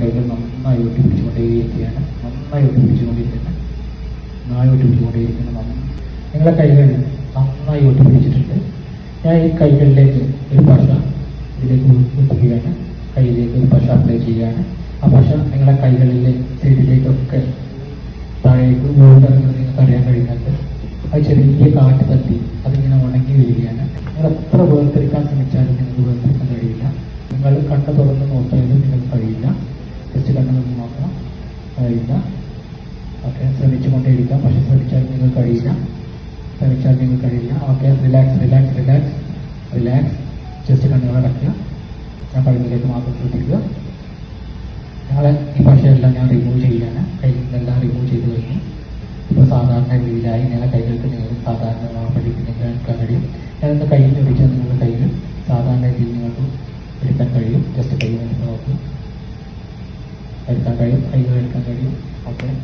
കൈകൾ നന്നായി ഒട്ടിപ്പിടിച്ചുകൊണ്ടേയിരിക്കുകയാണ് നന്നായി ഒട്ടിപ്പിടിച്ചുകൊണ്ടിരിക്കുന്നത് നന്നായി ഒട്ടിപ്പിടിച്ചുകൊണ്ടേയിരിക്കുന്നു നന്നായി നിങ്ങളുടെ കൈകൾ നന്നായി ഒട്ടിപ്പിടിച്ചിട്ടുണ്ട് ഞാൻ ഈ കൈകളിലേക്ക് ഒരു പശ ഇതിലേക്ക് ഒട്ടിക്കുകയാണ് കൈയിലേക്ക് ഒരു പശ അപ്ലൈ ചെയ്യുകയാണ്. ആ പശ നിങ്ങളുടെ കൈകളിലെ സൈഡിലേക്കൊക്കെ താഴേക്ക് ഓടിറങ്ങുന്നത് നിങ്ങൾക്ക് അറിയാൻ കഴിയുന്നുണ്ട്. അത് ചെറിയ കാറ്റ് തട്ടി അതിങ്ങനെ ഉണങ്ങി വരികയാണ്. നിങ്ങൾ എത്ര വേർതിരിക്കാൻ ശ്രമിച്ചാലും നിങ്ങൾക്ക് വേർതിരിക്കാൻ കഴിയില്ല. നിങ്ങൾ കണ്ണ് തുറന്ന് നോക്കിയാലും നിങ്ങൾക്ക് കഴിയില്ല ജസ്റ്റ് കണ്ണ് തുറന്ന് നോക്കണം കഴിയില്ല. ഓക്കെ ശ്രമിച്ചുകൊണ്ടേയിരിക്കാം. പക്ഷെ ശ്രമിച്ചാൽ നിങ്ങൾ കഴിയില്ല. ശ്രമിച്ചാൽ നിങ്ങൾ കഴിയില്ല. Okay relax relax relax relax just കണ്ണുകൾ അടയ്ക്കുക ഞാൻ പറയുന്നതിലേക്ക് മാത്രം ശ്രദ്ധിക്കുക. ഞങ്ങളെ ഈ ഭാഷയെല്ലാം ഞാൻ റിമൂവ് ചെയ്യാണ്. കയ്യിൽ നിന്നെല്ലാം റിമൂവ് ചെയ്ത് കഴിഞ്ഞു ഇപ്പോൾ സാധാരണ രീതിയിലായി ഞാൻ കൈകൾക്ക് നിങ്ങൾ സാധാരണ നോർമലി നിങ്ങൾക്ക് കഴിയും. ഞാനൊന്ന് കയ്യിൽ ഒഴിച്ചാൽ നിങ്ങളുടെ കയ്യിൽ സാധാരണ രീതിയിൽ നിങ്ങൾക്ക് എടുക്കാൻ കഴിയും. ജസ്റ്റ് കൈ നോക്കുക എടുക്കാൻ കഴിയും കൈകൾ എടുക്കാൻ കഴിയും ഓക്കെ ഓക്കെ